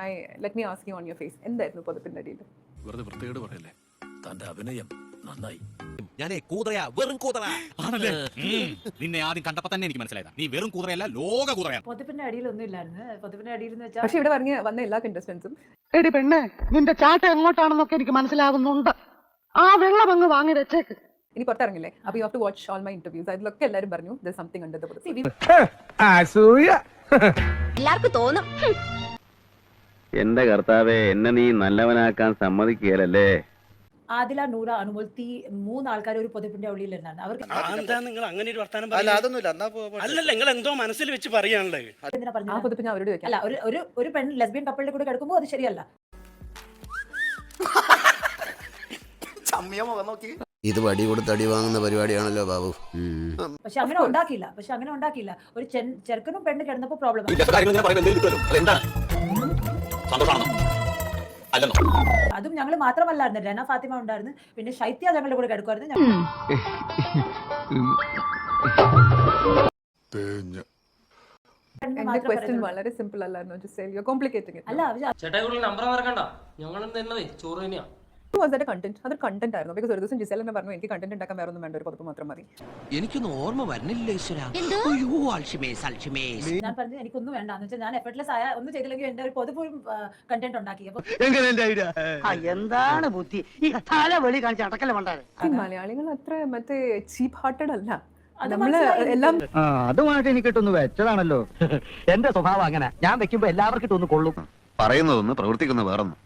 I let me ask you on your face എന്തായിരുന്നു പുതപ്പിന്റെ അടിയിൽ? വെറുതെ വൃത്തികേട് പറയല്ലേ? തന്റെ അഭിനയം നന്നായി. ഞാനേ കൂതറയാ വെറും കൂതറ. ആണല്ലേ? നിന്നെ ആദ്യം കണ്ടപ്പോ തന്നെ എനിക്ക് മനസ്സിലായതാ. നീ വെറും കൂതറയല്ല ലോക കൂതറയാ. പൊതുപ്പിന്റെ അടിയിലൊന്നും ഇല്ലായിരുന്നു. പൊതുപ്പിന്റെ അടിയിൽ എന്ന് വെച്ചാൽ പക്ഷെ ഇവിടെ പറഞ്ഞ വന്ന എല്ലാ കണ്ടസ്റ്റൻസും എടി പെണ്ണെ നിന്റെ ചാട്ട എങ്ങോട്ടാണെന്നൊക്കെ എനിക്ക് മനസ്സിലാകുന്നുണ്ട് ആ വെള്ളം അങ്ങ് വാങ്ങി വെച്ചേക്ക്. ഇനി പുറത്തിറങ്ങില്ലേ? അപ്പൊ you have to watch all my interviews അതിലൊക്കെ എല്ലാരും പറഞ്ഞു സംതിങ് അണ്ടർ ദ എല്ലാവർക്കും തോന്നും. എന്റെ കർത്താവെ എന്നെ നീ നല്ലവനാക്കാൻ സമ്മതിക്കുകയല്ലേ? ആദില നൂറ അനുമോൾ തീ മൂന്ന് ആൾക്കാർ ഒരു പൊതുപ്പിന്റെ ഉള്ളിലുണ്ടായിരുന്നു അവർക്ക് എന്താ നിങ്ങൾ അങ്ങനെ ഒരു വർത്താനം അല്ല പറയുന്നത്? അതൊന്നുമില്ല. എന്നാ പോ- പോ- അല്ലല്ല നിങ്ങൾ എന്തോ മനസ്സിൽ വെച്ച് പറയാനുള്ളത്. എന്തിനാ ആ പറഞ്ഞത്? പുതപ്പ് ഞാൻ അവരോട് വെക്കാം അല്ല ഒരു ഒരു ഒരു പെൺ ലെസ്ബിയൻ കപ്പിളിന്റെ കൂടെ കിടക്കുമ്പോൾ അത് ശരിയല്ല. ചമ്മിയ മുഖം നോക്കി. ഇത് വടി കൊടുത്ത് അടി വാങ്ങുന്ന പരിപാടിയാണല്ലോ ബാബു. പക്ഷെ അങ്ങനെ ഉണ്ടാക്കിയില്ല. പക്ഷെ അങ്ങനെ ഉണ്ടാക്കിയില്ല. ഒരു ചെൻ- ചെറുക്കനും പെണ്ണ് കിടന്നപ്പോ പ്രോബ്ലം അതും ഞങ്ങൾ മാത്രമല്ലായിരുന്നു. രന ഫാത്തിമ ഉണ്ടായിരുന്നു. പിന്നെ ശൈത്യ ഞങ്ങളുടെ കൂടെ കിടക്കുമായിരുന്നു എന്റെ ക്വസ്റ്റ്യൻ വളരെ സിമ്പിൾ അല്ലായിരുന്നു കോംപ്ലിക്കേറ്റിംഗ് അല്ല ചേട്ടായി നമ്പർ മറക്കണ്ട. ഞങ്ങൾ ചോറ് തന്നെയാ. വാസ് ദാറ്റ് കണ്ടന്റ് അതൊരു കണ്ടന്റ് ആയിരുന്നു. ബിക്കോസ് ഒരു ദിവസം ജിസൽ എന്നെ പറഞ്ഞു എനിക്ക് കണ്ടന്റ് ഉണ്ടാക്കാൻ വേറെ ഒന്നും വേണ്ട ഒരു പുതപ്പ് മാത്രം മതി. എനിക്കൊന്നും ഓർമ്മ വരുന്നില്ല ഈശ്വര. അയ്യോ അൽഷിമേസ് അൽഷിമേസ്. ഞാൻ പറഞ്ഞത് എനിക്കൊന്നും വേണ്ട. എന്ന് വെച്ചാൽ ഞാൻ എഫർട്ട്ലെസ് ആയ ഒന്നും ചെയ്തില്ലെങ്കിൽ എന്റെ ഒരു പൊതുപ്പോഴും കണ്ടന്റ് ഉണ്ടാക്കി. അപ്പൊ എന്താണ് ബുദ്ധി? ഈ കാണിച്ച് അടക്കല മലയാളികൾ അത്ര മറ്റേ ചീപ്പ് ഹാർട്ടഡ് അല്ല. നമ്മൾ. എല്ലാം അതുമായിട്ട് എനിക്ക് ഇട്ടൊന്ന് വെച്ചതാണല്ലോ. എന്റെ സ്വഭാവം അങ്ങനെ. ഞാൻ വെക്കുമ്പോ എല്ലാവർക്കും ഇട്ടൊന്ന് കൊള്ളും. പറയുന്നതൊന്ന് പ്രവർത്തിക്കുന്ന വേറൊന്നും.